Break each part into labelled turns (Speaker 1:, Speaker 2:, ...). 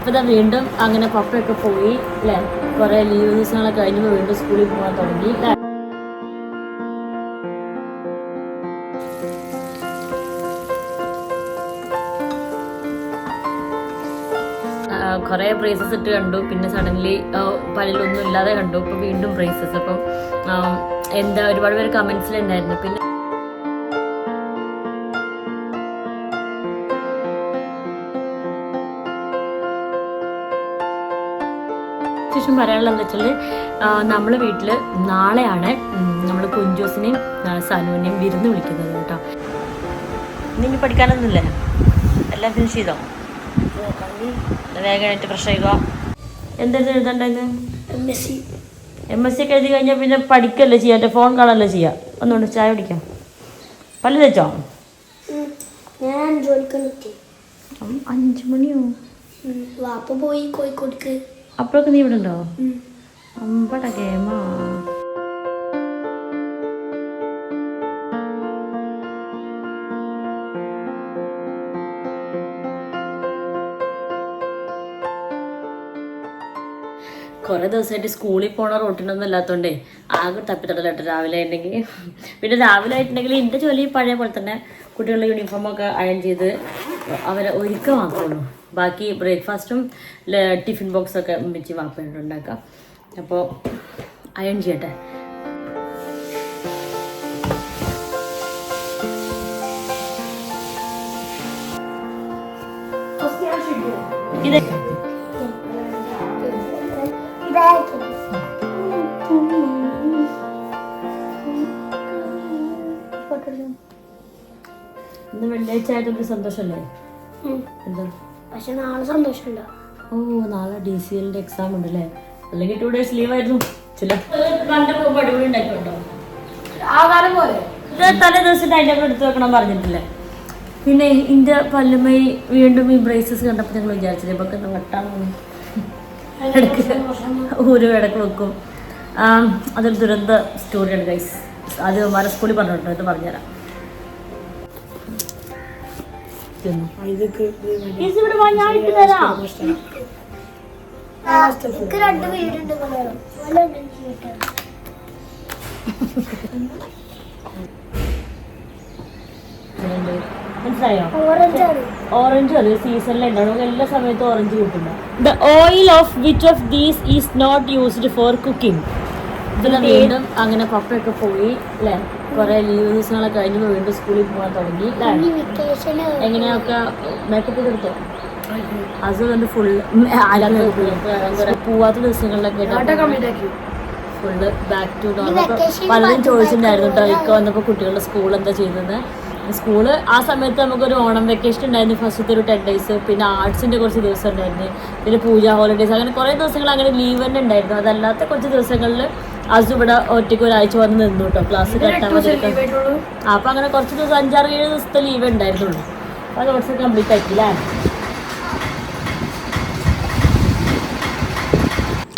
Speaker 1: അപ്പോൾ വീണ്ടും അങ്ങനെ പപ്പയൊക്കെ പോയി അല്ലേ കുറേ ലീവ് ദിവസങ്ങളൊക്കെ കഴിഞ്ഞപ്പോൾ വീണ്ടും സ്കൂളിൽ പോകാൻ തുടങ്ങി കുറെ കുറേ ബ്രേസസ് ഇട്ട് കണ്ടു. പിന്നെ സഡൻലി പല്ലിലൊന്നും ഇല്ലാതെ കണ്ടു. ഇപ്പൊ വീണ്ടും ബ്രേസസ് അപ്പം എന്താ ഒരുപാട് പേര് കമന്റ്സിലുണ്ടായിരുന്നു പിന്നെ പറയാനുള്ളത് എന്താ വെച്ചാൽ നമ്മൾ വീട്ടിൽ നാളെയാണ് നമ്മൾ കുഞ്ചോസിനെയും സനുവിനെയും വിരുന്ന് വിളിക്കുന്നത് കേട്ടോ. നിങ്ങൾ പഠിക്കാനൊന്നുമില്ല? എല്ലാം ഫിനിഷ് ചെയ്തോ? വേഗമായിട്ട് ഫ്രഷ് ആയിക്കോ എന്തായിരുന്നു എഴുതണ്ടെന്ന്?
Speaker 2: സി
Speaker 1: എം എസ് സി ഒക്കെ എഴുതി കഴിഞ്ഞാൽ പിന്നെ പഠിക്കല്ലേ ചെയ്യാം? എന്റെ ഫോൺ കാണല്ലേ ചെയ്യാം? ഒന്നുകൊണ്ട് ചായ കുടിക്കാം. പല്ല് തെച്ചോ?
Speaker 2: ഞാൻ ജോലിക്ക്
Speaker 1: അഞ്ച് മണിയോ?
Speaker 2: വാപ്പ പോയി കോഴിക്കോട്ക്ക്.
Speaker 1: അപ്പോഴൊക്കെ നീ ഇവിടെ ഉണ്ടോ അമ്പട ഗേമാ. കുറേ ദിവസമായിട്ട് സ്കൂളിൽ പോണ റൂട്ടിനൊന്നും ഇല്ലാത്തതുകൊണ്ടേ ആകെ തപ്പിത്തടലായിട്ട് രാവിലെ ആയിട്ടുണ്ടെങ്കിൽ. പിന്നെ രാവിലെ ആയിട്ടുണ്ടെങ്കിൽ എന്റെ ജോലി പഴയ പോലെ തന്നെ കുട്ടികളുടെ യൂണിഫോമൊക്കെ അയൺ ചെയ്ത് അവരെ ഒരുക്കം മാത്രമേ ഉള്ളൂ. ബാക്കി ബ്രേക്ക്ഫാസ്റ്റും ടിഫിൻ ബോക്സൊക്കെ വെച്ച് വാപ്പയുണ്ട് ഉണ്ടാക്കാം. അപ്പോൾ അയൺ ചെയ്യട്ടെ. ഇത് ഇന്ന് വെള്ളിയാഴ്ച ആയതൊരു സന്തോഷമല്ലേ?
Speaker 2: പക്ഷെ നാളെ സന്തോഷമുണ്ടോ?
Speaker 1: ഓ നാളെ ഡി സി എല്ലിന്റെ എക്സാം ഉണ്ട് അല്ലേ അല്ലെങ്കിൽ ടു ഡേയ്സ് ലീവ് ആയിരുന്നു. ചില കണ്ടപ്പോ അടിപൊളി ഉണ്ടായിട്ടുണ്ടോ.
Speaker 2: ആകാരം പോലെ.
Speaker 1: ഇത് തലേ ദിവസം അതിന്റെ എടുത്ത് വെക്കണം പറഞ്ഞിട്ടില്ലേ? പിന്നെ ഇന്റെ പല്ലുമായി വീണ്ടും ഈ ബ്രേസസ് കണ്ടപ്പോൾ ഞങ്ങൾ വിചാരിച്ചില്ലേ ഇപ്പൊ ഒരു ഇടയ്ക്ക് ഒരു ഇടയ്ക്ക് വെക്കും. ആ, അതൊരു ദുരന്ത സ്റ്റോറിയാണ് ഗൈസ് അത് മര സ്കൂളിൽ പറഞ്ഞിട്ടോ ഇത് പറഞ്ഞുതരാം. മനസ്സിലായോ?
Speaker 2: ഓറഞ്ച്
Speaker 1: അത് സീസണിൽ ഉണ്ടാവും. എല്ലാ സമയത്തും ഓറഞ്ച് കിട്ടില്ല the oil of which of these is not used for cooking ഇതിൽ വീണ്ടും അങ്ങനെ പപ്പയൊക്കെ പോയി അല്ലേ? കുറെ ലീവ് ദിവസങ്ങളൊക്കെ കഴിഞ്ഞപ്പോൾ വീണ്ടും സ്കൂളിൽ പോകാൻ തുടങ്ങി എങ്ങനെയൊക്കെ മേക്കപ്പ് എടുത്തോ? അത് കണ്ട് ഫുള്ള് പോവാത്ത ദിവസങ്ങളിലൊക്കെ ഫുള്ള് ബാക്ക് ടു പലരും ചോദിച്ചിട്ടുണ്ടായിരുന്നു കേട്ടോ ഇക്ക വന്നപ്പോൾ കുട്ടികളുടെ സ്കൂൾ എന്താ ചെയ്യുന്നത് സ്കൂൾ ആ സമയത്ത് നമുക്കൊരു ഓണം വെക്കേഷൻ ഉണ്ടായിരുന്നു ഫസ്റ്റത്തെ ഒരു ടെൻ ഡേയ്സ് പിന്നെ ആർട്സിന്റെ കുറച്ച് ദിവസം ഉണ്ടായിരുന്നു. പിന്നെ പൂജ ഹോളിഡേയ്സ് അങ്ങനെ കുറേ ദിവസങ്ങൾ അങ്ങനെ ലീവ് തന്നെ ഉണ്ടായിരുന്നു. അതല്ലാത്ത കുറച്ച് ദിവസങ്ങളിൽ അസു ഇവിടെ ഒറ്റയ്ക്ക് ഒരാഴ്ച വന്ന് നിന്നു കേട്ടോ. ക്ലാസ് കെട്ടാൻ മതി അപ്പൊ അങ്ങനെ കുറച്ച് ദിവസം അഞ്ചാറ് ഏഴ് ദിവസത്തെ ലീവ് ഉണ്ടായിരുന്നുള്ളൂ. അത് കുറച്ച് കംപ്ലീറ്റ് ആയിട്ടില്ല?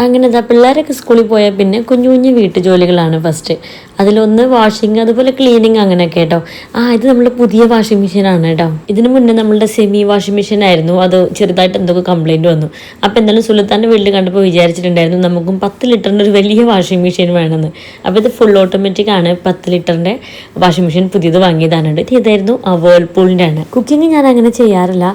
Speaker 1: അങ്ങനെ ഇതാ പിള്ളേരൊക്കെ സ്കൂളിൽ പോയാൽ പിന്നെ കുഞ്ഞു കുഞ്ഞു വീട്ടുജോലികളാണ് ഫസ്റ്റ് അതിലൊന്ന് വാഷിംഗ് അതുപോലെ ക്ലീനിങ് അങ്ങനെയൊക്കെ കേട്ടോ. ആ ഇത് നമ്മുടെ പുതിയ വാഷിംഗ് മെഷീനാണ് കേട്ടോ. ഇതിനു മുന്നേ നമ്മളുടെ സെമി വാഷിംഗ് മെഷീൻ ആയിരുന്നു. അത് ചെറുതായിട്ട് എന്തൊക്കെ കംപ്ലൈന്റ് വന്നു. അപ്പോൾ എന്തായാലും സുലത്താന്റെ വീട്ടിൽ കണ്ടപ്പോൾ വിചാരിച്ചിട്ടുണ്ടായിരുന്നു നമുക്കും പത്ത് ലിറ്ററിന്റെ ഒരു വലിയ വാഷിംഗ് മെഷീൻ വേണമെന്ന്. അപ്പോൾ ഇത് ഫുൾ ഓട്ടോമാറ്റിക് ആണ്. പത്ത് ലിറ്ററിന്റെ വാഷിംഗ് മെഷീൻ പുതിയത് വാങ്ങിയതാണ് ഇത് ഇതായിരുന്നു ആ വേൾപൂളിന്റെ ആണ്. കുക്കിംഗ് ഞാൻ അങ്ങനെ ചെയ്യാറില്ല.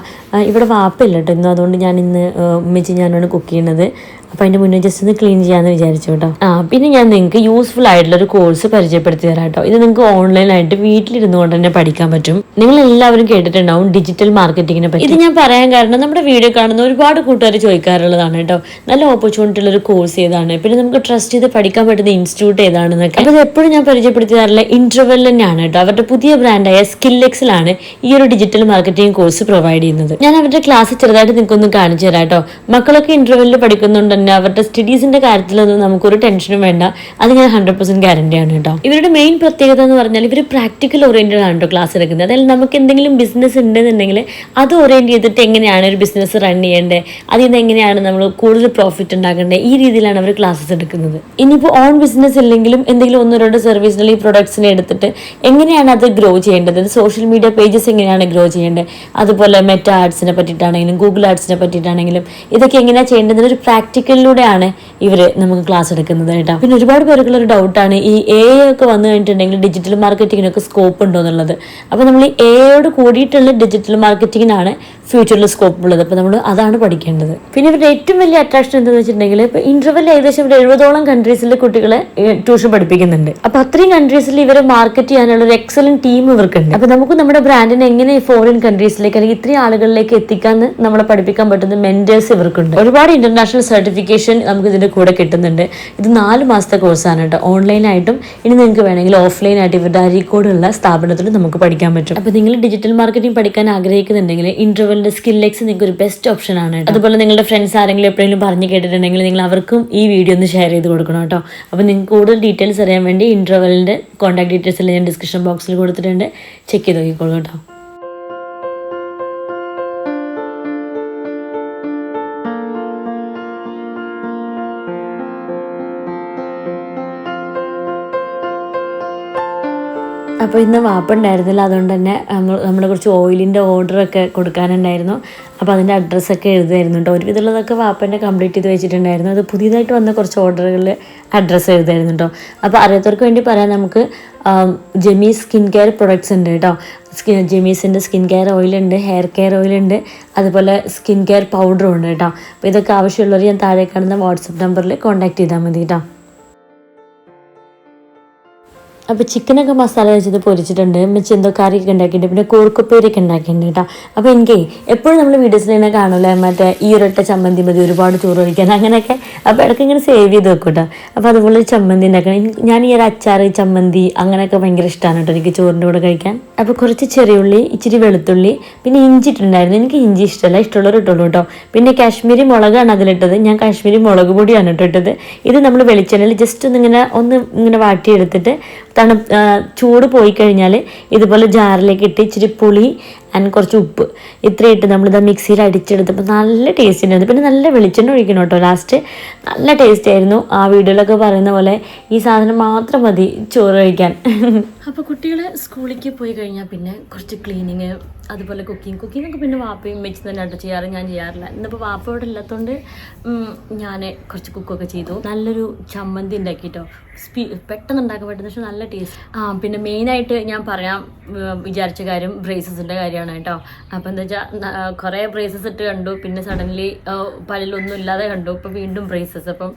Speaker 1: ഇവിടെ വാപ്പില്ല കേട്ടോ ഇന്നും. അതുകൊണ്ട് ഞാൻ ഇന്ന് ഉമ്മച്ചി ഞാനാണ് കുക്ക് ചെയ്യുന്നത് അപ്പോൾ അതിന്റെ മുന്നേ ജസ്റ്റ് ഒന്ന് ക്ലീൻ ചെയ്യാമെന്ന് വിചാരിച്ചു കേട്ടോ. ആ പിന്നെ ഞാൻ നിങ്ങൾക്ക് യൂസ്ഫുൾ ആയിട്ടുള്ള ഒരു കോഴ്സ് പരിചയപ്പെടുത്തി തരാം കേട്ടോ ഇത് നിങ്ങൾക്ക് ഓൺലൈനായിട്ട് വീട്ടിലിരുന്നു കൊണ്ട് തന്നെ പഠിക്കാൻ പറ്റും. നിങ്ങൾ എല്ലാവരും കേട്ടിട്ടുണ്ടാവും ഡിജിറ്റൽ മാർക്കറ്റിങ്ങിനെ പറ്റി. ഇത് ഞാൻ പറയാൻ കാരണം നമ്മുടെ വീഡിയോ കാണുന്ന ഒരുപാട് കൂട്ടുകാർ ചോദിക്കാറുള്ളതാണ് കേട്ടോ നല്ല ഓപ്പർച്യൂണിറ്റി ഉള്ള ഒരു കോഴ്സ് ഏതാണ്. പിന്നെ നമുക്ക് ട്രസ്റ്റ് ചെയ്ത് പഠിക്കാൻ പറ്റുന്ന ഇൻസ്റ്റിറ്റ്യൂട്ട് ഏതാണെന്നൊക്കെ അപ്പോൾ എപ്പോഴും ഞാൻ പരിചയപ്പെടുത്തി തരാറില്ല ഇന്റർവെൽ തന്നെയാണ് കേട്ടോ അവരുടെ പുതിയ ബ്രാൻഡായ സ്കില്ലെക്സിലാണ് ഈ ഒരു ഡിജിറ്റൽ മാർക്കറ്റിംഗ് കോഴ്സ് പ്രൊവൈഡ് ചെയ്യുന്നത്. ഞാൻ അവരുടെ ക്ലാസ് ചെറുതായിട്ട് നിങ്ങൾക്കൊന്ന് കാണിച്ചു തരാം കേട്ടോ മക്കളൊക്കെ ഇന്റർവെല്ലിൽ പഠിക്കുന്നുണ്ട് തന്നെ. അവരുടെ സ്റ്റഡീസിന്റെ കാര്യത്തിലൊന്നും നമുക്കൊരു ടെൻഷനും വേണ്ട. അത് ഞാൻ ഹൺഡ്രഡ് പെർസെന്റ് ഗ്യാരണ്ടിയാണ് കേട്ടോ കേട്ടോ ഇവരുടെ മെയിൻ പ്രത്യേകത എന്ന് പറഞ്ഞാൽ ഇവർ പ്രാക്ടിക്കൽ ഓറിയന്റഡ് ആണ് കേട്ടോ ക്ലാസ് എടുക്കുന്നത്. അതായത് നമുക്ക് എന്തെങ്കിലും ബിസിനസ് ഉണ്ടെന്നുണ്ടെങ്കിൽ അത് ഓറിയന്റ് ചെയ്തിട്ട് എങ്ങനെയാണ് ഒരു ബിസിനസ് റൺ ചെയ്യേണ്ടത്? അതിൽ നിന്ന് എങ്ങനെയാണ് നമ്മൾ കൂടുതൽ പ്രോഫിറ്റ് ഉണ്ടാക്കേണ്ടത്? ഈ രീതിയിലാണ് അവർ ക്ലാസ്സസ് എടുക്കുന്നത്. ഇനിയിപ്പോൾ ഓൺ ബിസിനസ് ഇല്ലെങ്കിലും എന്തെങ്കിലും ഒന്നോ രണ്ടോ സർവീസിനുള്ള ഈ പ്രൊഡക്ട്സിനെ എടുത്തിട്ട് എങ്ങനെയാണ് അത് ഗ്രോ ചെയ്യേണ്ടത്? സോഷ്യൽ മീഡിയ പേജസ് എങ്ങനെയാണ് ഗ്രോ ചെയ്യേണ്ടത്? അതുപോലെ മെറ്റ ആർട്സിനെ പറ്റിയിട്ടാണെങ്കിലും ഗൂഗിൾ ആർട്സിനെ പറ്റിയിട്ടാണെങ്കിലും ഇതൊക്കെ എങ്ങനെയാണ് ചെയ്യേണ്ടത് ഒരു പ്രാക്ടിക്കലിലൂടെയാണ് ഇവർ നമുക്ക് ക്ലാസ് എടുക്കുന്നത് കേട്ടോ. പിന്നെ ഒരുപാട് പേർക്കുള്ള ഒരു ഡൗട്ടാണ് ഈ എ ഒക്കെ വന്നു കഴിഞ്ഞിട്ടുണ്ടെങ്കിൽ ഡിജിറ്റൽ മാർക്കറ്റിങ്ങിനൊക്കെ സ്കോപ്പ് ഉണ്ടോ എന്നുള്ളത്. അപ്പോൾ നമ്മൾ ഈ എയോട് കൂടിയിട്ടുള്ള ഡിജിറ്റൽ മാർക്കറ്റിങ്ങിനാണ് ഫ്യൂച്ചറിൽ സ്കോപ്പ് ഉള്ളത് അപ്പോൾ നമ്മൾ അതാണ് പഠിക്കേണ്ടത്. പിന്നെ ഇവരുടെ ഏറ്റവും വലിയ അട്രാക്ഷൻ എന്താണെന്ന് വെച്ചിട്ടുണ്ടെങ്കിൽ ഇപ്പോൾ ഇന്റർവെൽ ഏകദേശം ഇവിടെ എഴുപതോളം കൺട്രീസിലെ കുട്ടികളെ ട്യൂഷൻ പഠിപ്പിക്കുന്നുണ്ട്. അപ്പോൾ അത്രയും കൺട്രീസിൽ ഇവരെ മാർക്കറ്റ് ചെയ്യാനുള്ള ഒരു എക്സലന്റ് ടീം ഇവർക്കുണ്ട്. അപ്പോൾ നമുക്ക് നമ്മുടെ ബ്രാൻഡിനെ എങ്ങനെ ഫോറിൻ കൺട്രീസിലേക്ക് അല്ലെങ്കിൽ ഇത്രയും ആളുകളിലേക്ക് എത്തിക്കാന്ന് നമ്മളെ പഠിപ്പിക്കാൻ പറ്റുന്ന മെന്റേഴ്സ് ഇവർക്കുണ്ട്. ഒരുപാട് ഇന്റർനാഷണൽ സർട്ടിഫിക്കേഷൻ നമുക്ക് ഇതിന്റെ കൂടെ കിട്ടുന്നുണ്ട്. ഇത് നാല് മാസത്തെ കോഴ്സാണ് കേട്ടോ. ഓൺലൈനായിട്ടും ഇനി നിങ്ങൾക്ക് വേണമെങ്കിൽ ഓഫ്ലൈനായിട്ട് ഇവരുടെ അരീക്കോടുള്ള സ്ഥാപനത്തിൽ നമുക്ക് പഠിക്കാൻ പറ്റും. അപ്പോൾ നിങ്ങൾ ഡിജിറ്റൽ മാർക്കറ്റിംഗ് പഠിക്കാൻ ആഗ്രഹിക്കുന്നുണ്ടെങ്കിൽ ഇന്റർവെലിന്റെ സ്കില്ലെക്സ് നിങ്ങൾക്ക് ഒരു ബെസ്റ്റ് ഓപ്ഷൻ ആണ് അതുപോലെ നിങ്ങളുടെ ഫ്രണ്ട്സ് ആരെങ്കിലും എപ്പോഴെങ്കിലും പറഞ്ഞു കേട്ടിട്ടുണ്ടെങ്കിൽ നിങ്ങൾ അവർക്കും ഈ വീഡിയോ ഒന്ന് ഷെയർ ചെയ്ത് കൊടുക്കണം കേട്ടോ. അപ്പോൾ നിങ്ങൾക്ക് കൂടുതൽ ഡീറ്റെയിൽസ് അറിയാൻ വേണ്ടി ഇന്റർവെലിന്റെ കോൺടാക്ട് ഡീറ്റെയിൽസ് എല്ലാം ഞാൻ ഡിസ്ക്രിപ്ഷൻ ബോക്സിൽ കൊടുത്തിട്ടുണ്ട്. ചെക്ക് ചെയ്ത് നോക്കിക്കോളൂ കേട്ടോ. അപ്പോൾ ഇന്ന് വാപ്പുണ്ടായിരുന്നില്ല അതുകൊണ്ട് തന്നെ നമ്മൾ നമ്മുടെ കുറച്ച് ഓയിലിന്റെ ഓർഡറൊക്കെ കൊടുക്കാനുണ്ടായിരുന്നു. അപ്പോൾ അതിന്റെ അഡ്രസ്സൊക്കെ എഴുതുമായിരുന്നു കേട്ടോ ഒരുവിധമുള്ളതൊക്കെ വാപ്പന്റെ കംപ്ലീറ്റ് ചെയ്ത് വെച്ചിട്ടുണ്ടായിരുന്നു. അത് പുതിയതായിട്ട് വന്ന കുറച്ച് ഓർഡറുകളിൽ അഡ്രസ്സ് എഴുതായിരുന്നു കേട്ടോ അപ്പോൾ അറിയാത്തവർക്ക് വേണ്ടി പറയാം നമുക്ക് ജെമി സ്കിൻ കെയർ പ്രൊഡക്ട്സ് ഉണ്ട് കേട്ടോ സ്കിൻ ജെമീസിന്റെ സ്കിൻ കെയർ ഓയിലുണ്ട് ഹെയർ കെയർ ഓയിലുണ്ട് അതുപോലെ സ്കിൻ കെയർ പൗഡറും ഉണ്ട് കേട്ടോ അപ്പോൾ ഇതൊക്കെ ആവശ്യമുള്ളവർ ഞാൻ താഴെ കാണുന്ന വാട്സപ്പ് നമ്പറിൽ കോൺടാക്ട് ചെയ്താൽ മതി കേട്ടോ അപ്പോൾ ചിക്കനൊക്കെ മസാല വെച്ചത് പൊരിച്ചിട്ടുണ്ട്. ചെന്തോ എന്തോ കറിയൊക്കെ ഉണ്ടാക്കിയിട്ടുണ്ട്. പിന്നെ കോർക്കുപ്പേരിയൊക്കെ ഉണ്ടാക്കിയിട്ടുണ്ട് കേട്ടോ. അപ്പോൾ എനിക്ക് എപ്പോഴും നമ്മൾ വീഡിയോസിൽ തന്നെ കാണൂലേ? മറ്റേ ഈ ഒരൊട്ട ചമ്മന്തി മതി ഒരുപാട് ചോറ് കഴിക്കാൻ അങ്ങനെയൊക്കെ. അപ്പോൾ ഇടയ്ക്ക് ഇങ്ങനെ സേവ് ചെയ്ത് വെക്കും കേട്ടോ. അപ്പോൾ അതുപോലെ ചമ്മന്തി ഉണ്ടാക്കണം. ഞാൻ ഈ ഒരു അച്ചാറ് ചമ്മന്തി അങ്ങനെയൊക്കെ ഭയങ്കര ഇഷ്ടമാണ് കേട്ടോ എനിക്ക് ചോറിന്റെ കൂടെ കഴിക്കാൻ. അപ്പോൾ കുറച്ച് ചെറിയ ഉള്ളി ഇച്ചിരി വെളുത്തുള്ളി പിന്നെ ഇഞ്ചി ഇട്ടിട്ടുണ്ടായിരുന്നു. എനിക്ക് ഇഞ്ചി ഇഷ്ടമല്ല. ഇഷ്ടമുള്ളവർ ഇട്ടുള്ളൂ കേട്ടോ. പിന്നെ കാശ്മീരി മുളകാണ് അതിലിട്ടത്. ഞാൻ കാശ്മീരി മുളക് പൊടിയാണ് കേട്ടോ ഇട്ടത് ഇത് നമ്മൾ വെളിച്ചെണ്ണയിൽ ജസ്റ്റ് ഒന്ന് ഇങ്ങനെ ഒന്ന് ഇങ്ങനെ വാട്ടിയെടുത്തിട്ട് തണു ചൂട് പോയി കഴിഞ്ഞാൽ ഇതുപോലെ ജാറിലേക്ക് ഇട്ട് ഇച്ചിരി പുളി ആൻഡ് കുറച്ച് ഉപ്പ്. ഇത്രയും ഇട്ട് നമ്മളിത് മിക്സിയിൽ അടിച്ചെടുത്തപ്പോൾ നല്ല ടേസ്റ്റ് ഉണ്ടായിരുന്നു പിന്നെ നല്ല വെളിച്ചെണ്ണ ഒഴിക്കണം കേട്ടോ ലാസ്റ്റ് നല്ല ടേസ്റ്റ് ആയിരുന്നു. ആ വീഡിയോയിലൊക്കെ പറയുന്ന പോലെ ഈ സാധനം മാത്രം മതി ചോറ് കഴിക്കാൻ. അപ്പോൾ കുട്ടികൾ സ്കൂളിലേക്ക് പോയി കഴിഞ്ഞാൽ പിന്നെ കുറച്ച് ക്ലീനിങ് അതുപോലെ കുക്കിംഗ് ഒക്കെ പിന്നെ വാപ്പയും വെച്ച് തന്നെ കേട്ടോ ചെയ്യാറ്. ഞാൻ ചെയ്യാറില്ല. ഇന്നിപ്പോൾ വാപ്പ ഇവിടെ ഇല്ലാത്തതുകൊണ്ട് ഞാൻ കുറച്ച് കുക്കൊക്കെ ചെയ്തു. നല്ലൊരു ചമ്മന്തി ഉണ്ടാക്കിട്ടോ. സ്പീ പെട്ടെന്ന് ഉണ്ടാക്കാൻ പറ്റുന്ന പക്ഷേ നല്ല ടേസ്റ്റ് ആ പിന്നെ മെയിനായിട്ട് ഞാൻ പറയാം വിചാരിച്ച കാര്യം ബ്രേസസിന്റെ കാര്യമാണ്. കേട്ടോ. അപ്പോൾ എന്താ വെച്ചാൽ കുറേ ബ്രേസസ് ഇട്ട് കണ്ടു. പിന്നെ സഡൻലി പല്ലിലൊന്നും ഇല്ലാതെ കണ്ടു. ഇപ്പം വീണ്ടും ബ്രേസസ് അപ്പം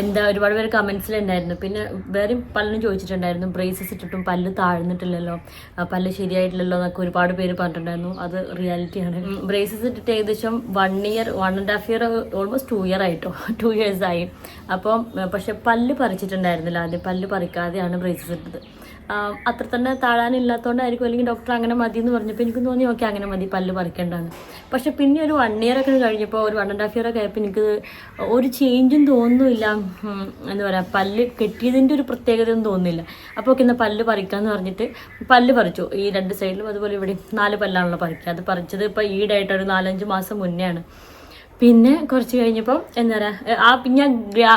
Speaker 1: എന്താ ഒരുപാട് പേര് കമൻസിലുണ്ടായിരുന്നു പിന്നെ വേറെയും പലരും ചോദിച്ചിട്ടുണ്ടായിരുന്നു. ബ്രേസസ് ഇട്ടിട്ടും പല്ല് താഴ്ന്നിട്ടില്ലല്ലോ. പല്ല് ശരിയായിട്ടില്ലല്ലോ എന്നൊക്കെ ഒരുപാട് പേര് പറഞ്ഞിട്ടുണ്ടായിരുന്നു. അത് റിയാലിറ്റിയാണ് ബ്രേസസ് ഇട്ടിട്ട് ഏകദേശം one year one and half year almost two year ആയിട്ടോ. ടു ഇയേഴ്സായി അപ്പം പക്ഷെ പല്ല് പറിച്ചിട്ടുണ്ടായിരുന്നില്ല. ആദ്യം പല്ല് പറിക്കാതെയാണ് ബ്രേസസ് ഇട്ടത്. അത്ര തന്നെ താഴാനില്ലാത്തതുകൊണ്ടായിരിക്കും അല്ലെങ്കിൽ ഡോക്ടർ അങ്ങനെ മതി എന്ന് പറഞ്ഞപ്പോൾ എനിക്ക് തോന്നി ഓക്കെ അങ്ങനെ മതി പല്ല് പറിക്കേണ്ടതാണ് പക്ഷെ പിന്നെ ഒരു വൺ ഇയർ ഒക്കെ കഴിഞ്ഞപ്പോൾ ഒരു വൺ ആൻഡ് ഹാഫ് ഇയർ ഒക്കെ ആയപ്പോൾ എനിക്ക് ഒരു ചേഞ്ചും തോന്നുന്നില്ല. എന്താ പറയുക പല്ല് കെട്ടിയതിന്റെ ഒരു പ്രത്യേകതയൊന്നും തോന്നുന്നില്ല. അപ്പോൾ ഒക്കെ ഇന്ന് പല്ല് പറിക്കാമെന്ന് പറഞ്ഞിട്ട് പല്ല് പറിച്ചു. ഈ രണ്ട് സൈഡിലും അതുപോലെ ഇവിടെ നാല് പല്ലാണല്ലോ പറിക്കുക. അത് പറിച്ചത് ഇപ്പോൾ ഈടായിട്ട് ഒരു നാലഞ്ച് മാസം മുന്നെയാണ്. പിന്നെ കുറച്ച് കഴിഞ്ഞപ്പോൾ എന്താ പറയുക ആ പിന്നെ ഗ്രാ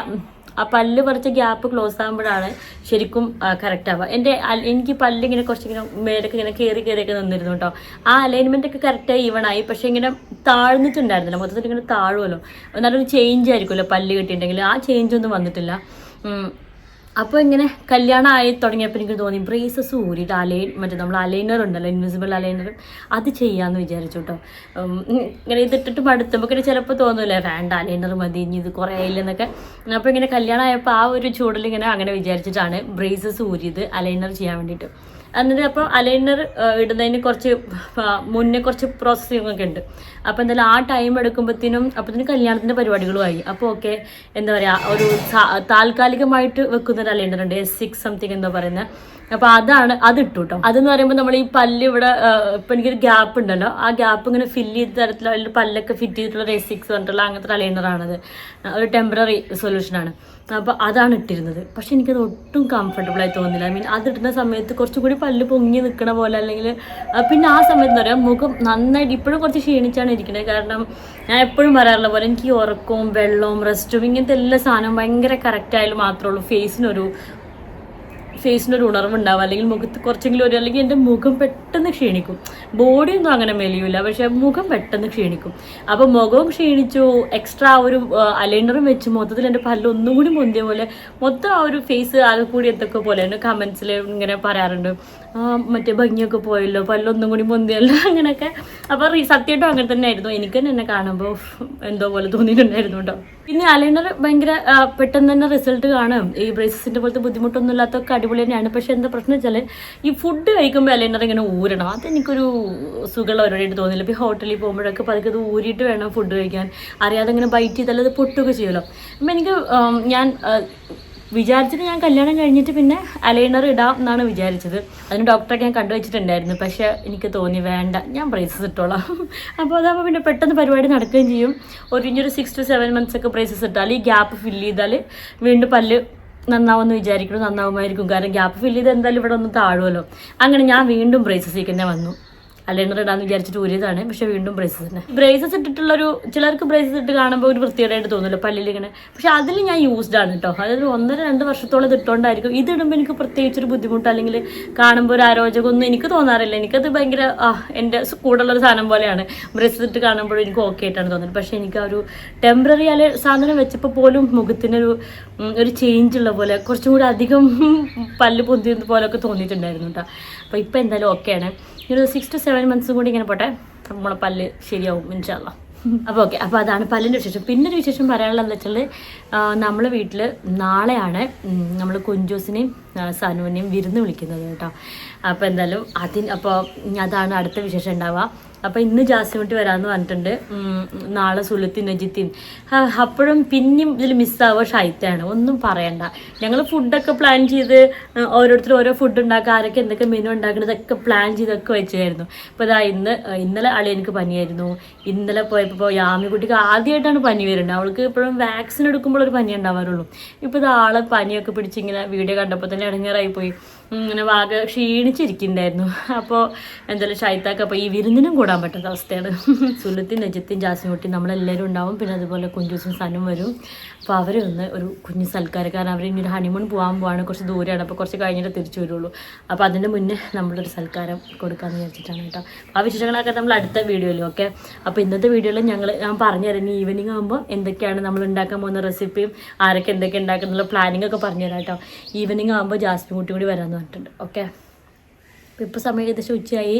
Speaker 1: ആ പല്ല് കുറച്ച് ഗ്യാപ്പ് ക്ലോസ് ആകുമ്പോഴാണ് ശരിക്കും കറക്റ്റ് ആവുക. എന്റെ എനിക്ക് പല്ല് ഇങ്ങനെ കുറച്ചിങ്ങനെ മേലൊക്കെ ഇങ്ങനെ കയറി കയറിയൊക്കെ നിന്നിരുന്നു കേട്ടോ. ആ അലൈൻമെന്റ് ഒക്കെ കറക്റ്റായി ഈവണായി പക്ഷേ ഇങ്ങനെ താഴ്ന്നിട്ടുണ്ടായിരുന്നില്ല. മൊത്തത്തിൽ ഇങ്ങനെ താഴുമല്ലോ നല്ലൊരു ചേഞ്ച് ആയിരിക്കുമല്ലോ പല്ല് കിട്ടിയിട്ടുണ്ടെങ്കിൽ. ആ ചേഞ്ച് ഒന്നും വന്നിട്ടില്ല. അപ്പോൾ ഇങ്ങനെ കല്യാണം ആയി തുടങ്ങിയപ്പോൾ എനിക്ക് തോന്നി ബ്രേസസ് ഊരിയിട്ട് അലൈൻ മറ്റേ നമ്മൾ അലൈനർ ഉണ്ടല്ലോ ഇൻവിസിബിൾ അലൈനർ അത് ചെയ്യാന്ന് വിചാരിച്ചു കേട്ടോ ഇങ്ങനെ ഇതിട്ടിട്ട് മടുത്തുമ്പോൾ ഇങ്ങനെ ചിലപ്പോൾ തോന്നൂലേ വേണ്ട അലൈനർ മതി ഇനി ഇത് കുറേ ആയില്ലെന്നൊക്കെ അപ്പോൾ ഇങ്ങനെ കല്യാണം ആയപ്പോൾ ആ ഒരു ചൂടിൽ ഇങ്ങനെ അങ്ങനെ വിചാരിച്ചിട്ടാണ് ബ്രേസസ് ഊരിയത് അലൈനർ ചെയ്യാൻ വേണ്ടിയിട്ട്. എന്നിട്ട് അപ്പോൾ അലൈനർ ഇടുന്നതിന് കുറച്ച് മുന്നേ കുറച്ച് പ്രോസസ്സിംഗ് ഒക്കെ ഉണ്ട്. അപ്പോൾ എന്തായാലും ആ ടൈം എടുക്കുമ്പോഴത്തേനും അപ്പോഴത്തേനും കല്യാണത്തിന്റെ പരിപാടികളുമായി അപ്പോൾ ഓക്കെ എന്താ പറയുക ഒരു താൽക്കാലികമായിട്ട് വെക്കുന്ന ഒരു അലൈനർ ഉണ്ട് എസ് സിക്സ് സംതിങ് എന്താ പറയുന്നത് അപ്പോൾ അതാണ് അത് ഇട്ടു കേട്ടോ അതെന്ന് പറയുമ്പോൾ നമ്മൾ ഈ പല്ല് ഇവിടെ ഇപ്പൊ എനിക്കൊരു ഗ്യാപ്പ് ഉണ്ടല്ലോ. ആ ഗ്യാപ്പ് ഇങ്ങനെ ഫില്ല് ചെയ്ത തരത്തിലുള്ള അതിൽ പല്ലൊക്കെ ഫിറ്റ് ചെയ്തിട്ടുള്ള റേസിക്സ് പറഞ്ഞിട്ടുള്ള അങ്ങനത്തെ അലൈനറാണത് ഒരു ടെമ്പററി സൊല്യൂഷനാണ് അപ്പോൾ അതാണ് ഇട്ടിരുന്നത്. പക്ഷെ എനിക്കത് ഒട്ടും കംഫർട്ടബിൾ ആയി തോന്നില്ല. ഐ മീൻ അത് ഇടുന്ന സമയത്ത് കുറച്ചും കൂടി പല്ല് പൊങ്ങി നിൽക്കണ പോലെ അല്ലെങ്കിൽ പിന്നെ ആ സമയത്ത് എന്താ പറയുക മുഖം നന്നായിട്ട് ഇപ്പോഴും കുറച്ച് ക്ഷീണിച്ചാണ് ഇരിക്കുന്നത് കാരണം ഞാൻ എപ്പോഴും പറയാറുള്ള പോലെ എനിക്ക് ഉറക്കവും വെള്ളവും റെസ്റ്റും ഇങ്ങനത്തെ എല്ലാ സാധനവും ഭയങ്കര കറക്റ്റ് ആയാലും മാത്രമേ ഉള്ളൂ. ഫേസിനൊരു ഫേസിനൊരു ഉണർവുണ്ടാവും. അല്ലെങ്കിൽ മുഖത്ത് കുറച്ചെങ്കിലും ഒരു അല്ലെങ്കിൽ എന്റെ മുഖം പെട്ടെന്ന് ക്ഷീണിക്കും. ബോഡിയൊന്നും അങ്ങനെ മെലിയില്ല പക്ഷെ മുഖം പെട്ടെന്ന് ക്ഷീണിക്കും. അപ്പോൾ മുഖവും ക്ഷീണിച്ചു. എക്സ്ട്രാ ഒരു അലൈനറും വെച്ച് മൊത്തത്തിൽ എന്റെ പല്ല് ഒന്നും കൂടി മുന്തിയ പോലെ മൊത്തം ആ ഒരു ഫേസ് ആകെ കൂടി എന്തൊക്കെ പോലെ എന്റെ കമൻസിൽ ഇങ്ങനെ പറയാറുണ്ട്. മറ്റേ ഭംഗിയൊക്കെ പോയല്ലോ പല്ലൊന്നും കൂടി പൊന്തിയല്ലോ അങ്ങനെയൊക്കെ. അപ്പോൾ സത്യമായിട്ടും അങ്ങനെ തന്നെ ആയിരുന്നു എനിക്ക് തന്നെ എന്നെ കാണുമ്പോൾ എന്തോ പോലെ തോന്നിയിട്ടുണ്ടായിരുന്നു കേട്ടോ പിന്നെ അലൈനർ ഭയങ്കര പെട്ടെന്ന് തന്നെ റിസൾട്ട് കാണും. ഈ ബ്രേസസിന്റെ പോലത്തെ ബുദ്ധിമുട്ടൊന്നും ഇല്ലാത്തൊക്കെ അടിപൊളി തന്നെയാണ്. പക്ഷെ എന്താ പ്രശ്നം വെച്ചാൽ ഈ ഫുഡ് കഴിക്കുമ്പോൾ അലൈനർ ഇങ്ങനെ ഊരണം. അതെനിക്കൊരു സുഖമുള്ള പരിപാടിയായിട്ട് തോന്നില്ല ഇപ്പോൾ ഹോട്ടലിൽ പോകുമ്പോഴൊക്കെ പതുക്കെ അത് ഊരിയിട്ട് വേണം ഫുഡ് കഴിക്കാൻ. അറിയാതെ ഇങ്ങനെ ബൈറ്റ് ചെയ്താൽ അത് പൊട്ടുകയൊക്കെ ചെയ്യുമല്ലോ. അപ്പം എനിക്ക് ഞാൻ വിചാരിച്ചത് ഞാൻ കല്യാണം കഴിഞ്ഞിട്ട് പിന്നെ അലൈനർ ഇടാം എന്നാണ് വിചാരിച്ചത്. അതിന് ഡോക്ടറൊക്കെ ഞാൻ കണ്ടുവച്ചിട്ടുണ്ടായിരുന്നു. പക്ഷേ എനിക്ക് തോന്നി വേണ്ട ഞാൻ ബ്രേസസ് ഇട്ടോളാം. അപ്പോൾ അതാകുമ്പോൾ പിന്നെ പെട്ടെന്ന് പരിപാടി നടക്കുകയും ചെയ്യും. ഒരു ഇനിയൊരു സിക്സ് ടു സെവൻ മന്ത്സ് ഒക്കെ ബ്രേസസ് ഇട്ടാൽ ഈ ഗ്യാപ്പ് ഫില്ല് ചെയ്താൽ വീണ്ടും പല്ല് നന്നാവുമെന്ന് വിചാരിക്കണം നന്നാവുമായിരിക്കും. കാരണം ഗ്യാപ്പ് ഫില്ല് ചെയ്ത് എന്തായാലും ഇവിടെ ഒന്ന് താഴുമല്ലോ അങ്ങനെ ഞാൻ വീണ്ടും ബ്രേസസ് തന്നെ വന്നു. അലൈനർ ഇടാന്ന് വിചാരിച്ചിട്ട് ഊരിയതാണ് പക്ഷെ വീണ്ടും ബ്രേസസ് തന്നെ. ബ്രേസസ് ഇട്ടിട്ടുള്ള ഒരു ചിലർക്ക് ബ്രേസസ് ഇട്ട് കാണുമ്പോൾ ഒരു വൃത്തികേടായിട്ട് തോന്നുമല്ലോ പല്ലിൽ ഇങ്ങനെ. പക്ഷെ അതിൽ ഞാൻ യൂസ്ഡ് ആണ് കേട്ടോ അതായത് ഒന്നര രണ്ട് വർഷത്തോളം ഇത് ഇട്ടുകൊണ്ടായിരിക്കും ഇത് ഇടുമ്പോൾ എനിക്ക് പ്രത്യേകിച്ച് ഒരു ബുദ്ധിമുട്ട് അല്ലെങ്കിൽ കാണുമ്പോൾ ഒരു ആരോചകമൊന്നും എനിക്ക് തോന്നാറില്ല. എനിക്കത് ഭയങ്കര എന്റെ ഒരു സാധനം പോലെയാണ്. ബ്രേസസ് ഇട്ട് കാണുമ്പോൾ എനിക്ക് ഓക്കെ ആയിട്ടാണ് തോന്നുന്നത്. പക്ഷെ എനിക്ക് ആ ഒരു ടെമ്പററി അല്ലെ സാധനം വെച്ചപ്പോൾ പോലും മുഖത്തിനൊരു ഒരു ചേഞ്ച് ഉള്ള പോലെ കുറച്ചും കൂടി അധികം പല്ല് പൊന്തിയത് പോലെയൊക്കെ തോന്നിയിട്ടുണ്ടായിരുന്നു കേട്ടോ അപ്പോൾ ഇപ്പോൾ എന്തായാലും ഓക്കെയാണ് ഒരു സിക്സ് ടു സെവൻ മന്ത്സും കൂടി ഇങ്ങനെ പോട്ടെ. നമ്മളെ പല്ല് ശരിയാവും ഇൻഷാല്ല അപ്പോൾ ഓക്കെ അപ്പോൾ അതാണ് പല്ലിന്റെ വിശേഷം. പിന്നെ ഒരു വിശേഷം പറയാനുള്ളത് വെച്ചാൽ നമ്മളെ വീട്ടിൽ നാളെയാണ് നമ്മൾ കുഞ്ചൂസിനെയും സനുവിനെയും വിരുന്ന് വിളിക്കുന്നത് കേട്ടോ. അപ്പോൾ എന്തായാലും അതിന് അപ്പോൾ അതാണ് അടുത്ത വിശേഷം ഉണ്ടാവുക. അപ്പോൾ ഇന്ന് ജാസ്മിട്ട് വരാന്ന് പറഞ്ഞിട്ടുണ്ട്. നാളെ സുലത്തിൻ അജിത്തിൻ അപ്പോഴും പിന്നെയും ഇതിൽ മിസ്സാവുക ഷൈത്താണ്. ഒന്നും പറയണ്ട. ഞങ്ങൾ ഫുഡൊക്കെ പ്ലാൻ ചെയ്ത് ഓരോരുത്തർ ഓരോ ഫുഡ് ഉണ്ടാക്കുക ആരൊക്കെ എന്തൊക്കെ മെനു ഉണ്ടാക്കണതൊക്കെ പ്ലാൻ ചെയ്തൊക്കെ വെച്ചായിരുന്നു. അപ്പോൾ ഇതാ ഇന്ന് ഇന്നലെ അളി എനിക്ക് പനിയായിരുന്നു. ഇന്നലെ പോയപ്പോൾ യാമിക്കുട്ടിക്ക് ആദ്യമായിട്ടാണ് പനി വരുന്നത്. അവൾക്ക് ഇപ്പോഴും വാക്സിൻ എടുക്കുമ്പോൾ ഒരു പനി ഉണ്ടാവാറുള്ളൂ. ഇപ്പോൾ ഇത് ആൾ പനിയൊക്കെ പിടിച്ചിങ്ങനെ വീഡിയോ കണ്ടപ്പോൾ തന്നെ ഇടങ്ങേറായി പോയി. ഇങ്ങനെ വാഗ ക്ഷീണിച്ചിരിക്കുന്നുണ്ടായിരുന്നു. അപ്പോൾ എന്തായാലും ഷൈത്താക്ക് അപ്പോൾ ഈ വിരുന്നിനും കൂടാൻ പറ്റാത്ത അവസ്ഥയാണ്. സുലത്തിൻ നജിത്തിൻ ജാസിമുട്ടി നമ്മളെല്ലാവരും ഉണ്ടാവും. പിന്നെ അതുപോലെ കുഞ്ചൂസും സനും വരും. അപ്പോൾ അവരെ ഒന്ന് ഒരു കുഞ്ഞു സൽക്കാരം കാരണം അവർ ഇനി ഒരു ഹണിമൂൺ പോകാൻ പോവാണ്. കുറച്ച് ദൂരെയാണ്. അപ്പോൾ കുറച്ച് കഴിഞ്ഞിട്ട് തിരിച്ചു വരുള്ളൂ. അപ്പോൾ അതിന്റെ മുന്നേ നമ്മളൊരു സൽക്കാരം കൊടുക്കാമെന്ന് വിചാരിച്ചിട്ടാണ് കേട്ടോ. ആ വിശേഷങ്ങളൊക്കെ നമ്മൾ അടുത്ത വീഡിയോയിൽ ഓക്കെ? അപ്പോൾ ഇന്നത്തെ വീഡിയോയിൽ ഞങ്ങൾ ഞാൻ പറഞ്ഞുതരാം. ഈവനിങ് ആകുമ്പോൾ എന്തൊക്കെയാണ് നമ്മൾ ഉണ്ടാക്കാൻ പോകുന്ന റെസിപ്പിയും ആരൊക്കെ എന്തൊക്കെ ഉണ്ടാക്കുന്നുള്ള പ്ലാനിങ്ങൊക്കെ പറഞ്ഞുതരാം കേട്ടോ. ഈവനിങ് ആകുമ്പോൾ ജാസ്മിൻ കുട്ടി കൂടി വരാമെന്ന് പറഞ്ഞിട്ടുണ്ട് ഓക്കെ അപ്പോൾ ഇപ്പോൾ സമയം ഏകദേശം ഉച്ചയായി.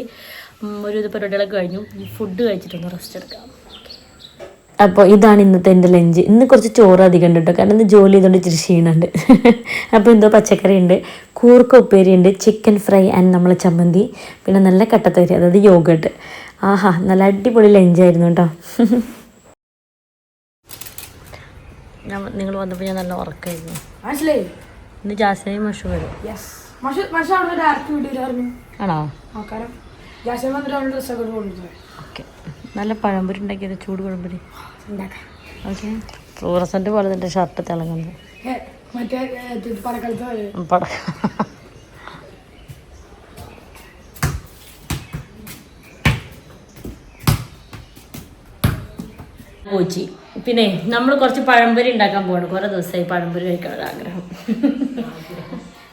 Speaker 1: ഒരു ഇത് പരിപാടികളൊക്കെ കഴിഞ്ഞു. ഫുഡ് കഴിച്ചിട്ടൊന്ന് റെസ്റ്റ് എടുക്കാം. അപ്പോൾ ഇതാണ് ഇന്നത്തെ എന്റെ ലഞ്ച് ഇന്ന് കുറച്ച് ചോറ് അധികം ഉണ്ട് കേട്ടോ. കാരണം ഇന്ന് ജോലി ചെയ്തുകൊണ്ട് ഇച്ചിരി ക്ഷീണമുണ്ട് അപ്പോൾ എന്തോ പച്ചക്കറി ഉണ്ട്. കൂർക്ക ഉപ്പേരി ഉണ്ട്. ചിക്കൻ ഫ്രൈ ആൻഡ് നമ്മളെ ചമ്മന്തി. പിന്നെ നല്ല കട്ടത്തരി അതായത് യോഗട്ട് ആഹാ നല്ല അടിപൊളി ലഞ്ചായിരുന്നു കേട്ടോ. ഞാൻ നിങ്ങൾ വന്നപ്പോൾ ഞാൻ നല്ല ഉറക്കമായിരുന്നു
Speaker 2: മനസ്സിലായി?
Speaker 1: ഇന്ന് ജാസ്മിൻ മഷു വരും. ആണോ? നല്ല പഴംപൊരി ഉണ്ടാക്കിയത് ചൂട് പഴംപൊരി. ഓക്കെ. ഫ്ലൂറസെന്റ് പോലെ തന്നെ ഷർട്ട് തിളങ്ങുന്നു കോച്ചി പിന്നെ നമ്മൾ കുറച്ച് പഴംപൊരി ഉണ്ടാക്കാൻ പോകണം കുറേ ദിവസമായി പഴംപൊരി കഴിക്കാനുള്ള ആഗ്രഹം.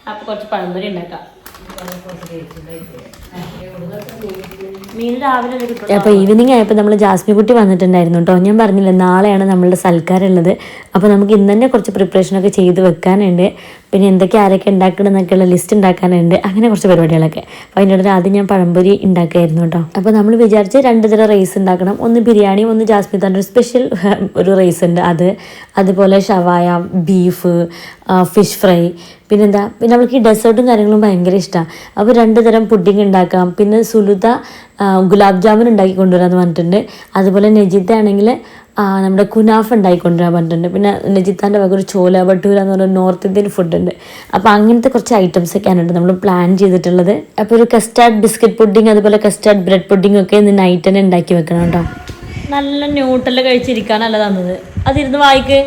Speaker 1: അപ്പോൾ കുറച്ച് പഴംപൊരി ഉണ്ടാക്കാം. അപ്പോൾ ഈവനിങ് ആയപ്പോൾ നമ്മൾ ജാസ്മി കുട്ടി വന്നിട്ടുണ്ടായിരുന്നു കേട്ടോ. ഞാൻ പറഞ്ഞില്ല നാളെയാണ് നമ്മളുടെ സൽക്കാരം ഉള്ളത് അപ്പോൾ നമുക്ക് ഇന്ന് തന്നെ കുറച്ച് പ്രിപ്പറേഷനൊക്കെ ചെയ്ത് വെക്കാനുണ്ട്. പിന്നെ എന്തൊക്കെ ആരൊക്കെ ഉണ്ടാക്കണം എന്നൊക്കെയുള്ള ലിസ്റ്റ് ഉണ്ടാക്കാനുണ്ട്. അങ്ങനെ കുറച്ച് പരിപാടികളൊക്കെ. അപ്പോൾ അതിന്റെ ആദ്യം ഞാൻ പഴംപൊരി ഉണ്ടാക്കായിരുന്നു കേട്ടോ. അപ്പോൾ നമ്മൾ വിചാരിച്ച് രണ്ട് തരം റൈസ് ഉണ്ടാക്കണം. ഒന്ന് ബിരിയാണി ഒന്ന് ജാസ്മിൻ തന്നെ ഒരു സ്പെഷ്യൽ ഒരു റൈസ് ഉണ്ട് അത്. അതുപോലെ ഷവായ ബീഫ് ഫിഷ് ഫ്രൈ പിന്നെന്താ? പിന്നെ അവൾക്ക് ഈ ഡെസേർട്ടും കാര്യങ്ങളും ഭയങ്കര ഇഷ്ടമാണ് അപ്പോൾ രണ്ട് തരം പുഡിംഗ് ഉണ്ടാക്കാം. പിന്നെ സുലുത ഗുലാബ് ജാമുൻ ഉണ്ടാക്കി കൊണ്ടുവരാമെന്ന് പറഞ്ഞിട്ടുണ്ട്. അതുപോലെ നജിത്ത ആണെങ്കിൽ നമ്മുടെ കുനാഫ് ഉണ്ടായിക്കൊണ്ടുവരാൻ പറഞ്ഞിട്ടുണ്ട്. പിന്നെ നജിത്താന്റെ വക ഒരു ചോല ഭട്ടൂര എന്ന് പറഞ്ഞ നോർത്ത് ഇന്ത്യൻ ഫുഡ് ഉണ്ട്. അപ്പോൾ അങ്ങനത്തെ കുറച്ച് ഐറ്റംസ് ഒക്കെയാണ് നമ്മൾ പ്ലാൻ ചെയ്തിട്ടുള്ളത്. അപ്പോൾ ഒരു കസ്റ്റാർഡ് ബിസ്ക്കറ്റ് പുഡിങ് അതുപോലെ കസ്റ്റാർഡ് ബ്രെഡ് പുഡിംഗ് ഒക്കെ ഇന്ന് നൈറ്റ് തന്നെ ഉണ്ടാക്കി വെക്കണം കേട്ടോ. നല്ല ന്യൂട്രൽ കഴിച്ചിരിക്കാനല്ല തന്നത്. അതിരുന്ന് വായിക്ക്.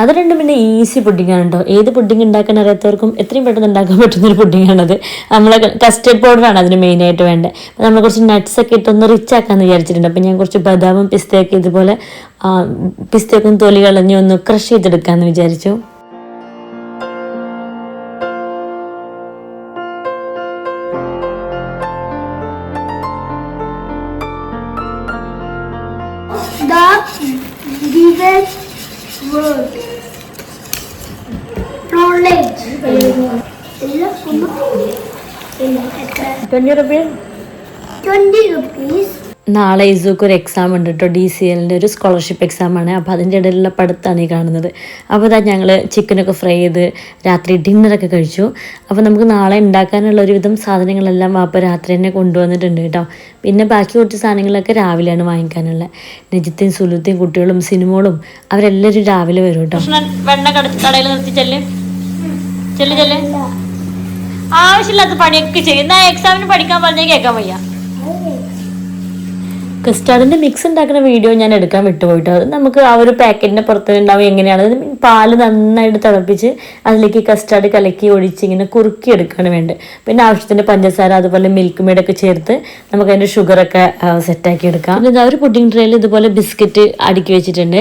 Speaker 1: അത് രണ്ടും പിന്നെ ഈസി പുഡിംഗാണ് കേട്ടോ ഏത് പുഡിങ് ഉണ്ടാക്കാൻ അറിയാത്തവർക്കും എത്രയും പെട്ടെന്ന് ഉണ്ടാക്കാൻ പറ്റുന്ന ഒരു പുഡിംഗാണത് നമ്മളെ കസ്റ്റർഡ് പൗഡറാണ് അതിന് മെയിനായിട്ട് വേണ്ടത്. നമ്മൾ കുറച്ച് നട്ട്സ് ഒക്കെ ഇട്ടൊന്ന് റിച്ച് ആക്കാമെന്ന് വിചാരിച്ചിട്ടുണ്ട്. അപ്പോൾ ഞാൻ കുറച്ച് ബദാമും പിസ്തയൊക്കെ ഇതുപോലെ പിസ്തയൊക്കെ തൊലി കളഞ്ഞ് ഒന്ന് ക്രഷ് ചെയ്തെടുക്കാമെന്ന് വിചാരിച്ചു. നാളെ ഇസുക്ക് ഒരു എക്സാം ഉണ്ട് കേട്ടോ ഡി സി എല്ലിന്റെ ഒരു സ്കോളർഷിപ്പ് എക്സാമാണ് അപ്പോൾ അതിന്റെ ഇടയിലുള്ള പഠിത്തമാണ് ഈ കാണുന്നത്. അപ്പോൾ അതാ ഞങ്ങൾ ചിക്കനൊക്കെ ഫ്രൈ ചെയ്ത് രാത്രി ഡിന്നറൊക്കെ കഴിച്ചു. അപ്പോൾ നമുക്ക് നാളെ ഉണ്ടാക്കാനുള്ള ഒരുവിധം സാധനങ്ങളെല്ലാം വാപ്പ രാത്രി തന്നെ കൊണ്ടുവന്നിട്ടുണ്ട് കേട്ടോ പിന്നെ ബാക്കി കുറച്ച് സാധനങ്ങളൊക്കെ രാവിലെയാണ് വാങ്ങിക്കാനുള്ളത് നജിത്തും സുലുത്തും കുട്ടികളും സിനിമകളും അവരെല്ലാവരും രാവിലെ വരും കേട്ടോ വെണ്ണ ആവശ്യമില്ലാത്ത പണിയൊക്കെ ചെയ്യുന്ന എക്സാമിന് പഠിക്കാൻ പറഞ്ഞാൽ കേൾക്കാൻ വയ്യ. കസ്റ്റാർഡിന്റെ മിക്സ് ഉണ്ടാക്കുന്ന വീഡിയോ ഞാൻ എടുക്കാൻ വിട്ടുപോയിട്ടോ. അത് നമുക്ക് ആ ഒരു പാക്കറ്റിന്റെ പുറത്ത് ഉണ്ടാവും എങ്ങനെയാണ്. അത് പാൽ നന്നായിട്ട് തിളപ്പിച്ച് അതിലേക്ക് കസ്റ്റാർഡ് കലക്കി ഒഴിച്ച് ഇങ്ങനെ കുറുക്കി എടുക്കുകയാണ് വേണ്ടത്. പിന്നെ ആവശ്യത്തിന് പഞ്ചസാര അതുപോലെ മിൽക്ക് മെയ്ഡൊക്കെ ചേർത്ത് നമുക്ക് അതിന്റെ ഷുഗറൊക്കെ സെറ്റാക്കി എടുക്കാം. പിന്നെ ഒരു പുഡിംഗ് ട്രേയിൽ ഇതുപോലെ ബിസ്ക്കറ്റ് അടുക്കി വെച്ചിട്ടുണ്ട്.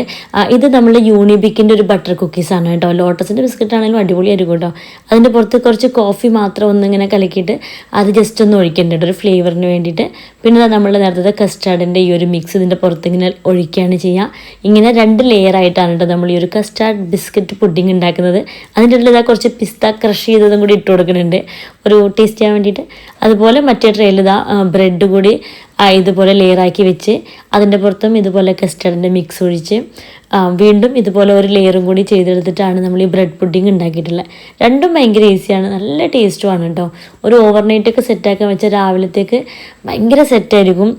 Speaker 1: ഇത് നമ്മൾ യൂണിബിക്കിന്റെ ഒരു ബട്ടർ കുക്കീസാണ് കേട്ടോ. ലോട്ടസിന്റെ ബിസ്ക്കറ്റ് ആണെങ്കിലും അടിപൊളി അടിപൊളിയായിരിക്കും കേട്ടോ. അതിന്റെ പുറത്ത് കുറച്ച് കോഫി മാത്രം ഒന്നിങ്ങനെ കലക്കിയിട്ട് അത് ജസ്റ്റ് ഒന്ന് ഒഴിക്കുന്നുണ്ട് ഒരു ഫ്ലേവറിന് വേണ്ടിയിട്ട്. പിന്നെ നമ്മൾ നേരത്തെ കസ്റ്റാർഡിന്റെ ഈ ഒരു മിക്സ് ഇതിന്റെ പുറത്ത് ഇങ്ങനെ ഒഴിക്കുകയാണ് ചെയ്യുക. ഇങ്ങനെ രണ്ട് ലെയർ ആയിട്ടാണ് കേട്ടോ നമ്മൾ ഈ ഒരു കസ്റ്റാർഡ് ബിസ്ക്കറ്റ് പുഡിംഗ് ഉണ്ടാക്കുന്നത്. അതിന്റെ ഉള്ളിൽ ഇതാ കുറച്ച് പിസ്ത ക്രഷ് ചെയ്തതും കൂടി ഇട്ട് കൊടുക്കുന്നുണ്ട്. ഒരു ടേസ്റ്റ് ചെയ്യാൻ വേണ്ടിയിട്ട്. അതുപോലെ മറ്റേ ട്രെയിൽ ഇതാ ബ്രെഡ് കൂടി ഇതുപോലെ ഇതുപോലെ ലെയറാക്കി വെച്ച് അതിന്റെ പുറത്തും ഇതുപോലെ കസ്റ്റാർഡിന്റെ മിക്സ് ഒഴിച്ച് വീണ്ടും ഇതുപോലെ ഒരു ലെയറും കൂടി ചെയ്തെടുത്തിട്ടാണ് നമ്മൾ ഈ ബ്രെഡ് പുഡിംഗ് ഉണ്ടാക്കിയിട്ടുള്ളത്. രണ്ടും ഭയങ്കര ഈസിയാണ് നല്ല ടേസ്റ്റുമാണ് കേട്ടോ. ഒരു ഓവർനൈറ്റൊക്കെ സെറ്റാക്കാൻ വെച്ചാൽ രാവിലത്തേക്ക് ഭയങ്കര സെറ്റായിരിക്കും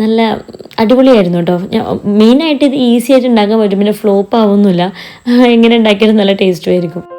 Speaker 1: നല്ല അടിപൊളിയായിരുന്നു കേട്ടോ. ഞാൻ മെയിനായിട്ട് ഇത് ഈസി ആയിട്ട് ഉണ്ടാക്കാൻ പറ്റും. പിന്നെ ഫ്ലോപ്പ് ആവുന്നില്ല. എങ്ങനെ ഉണ്ടാക്കിയാലും നല്ല ടേസ്റ്റും ആയിരിക്കും.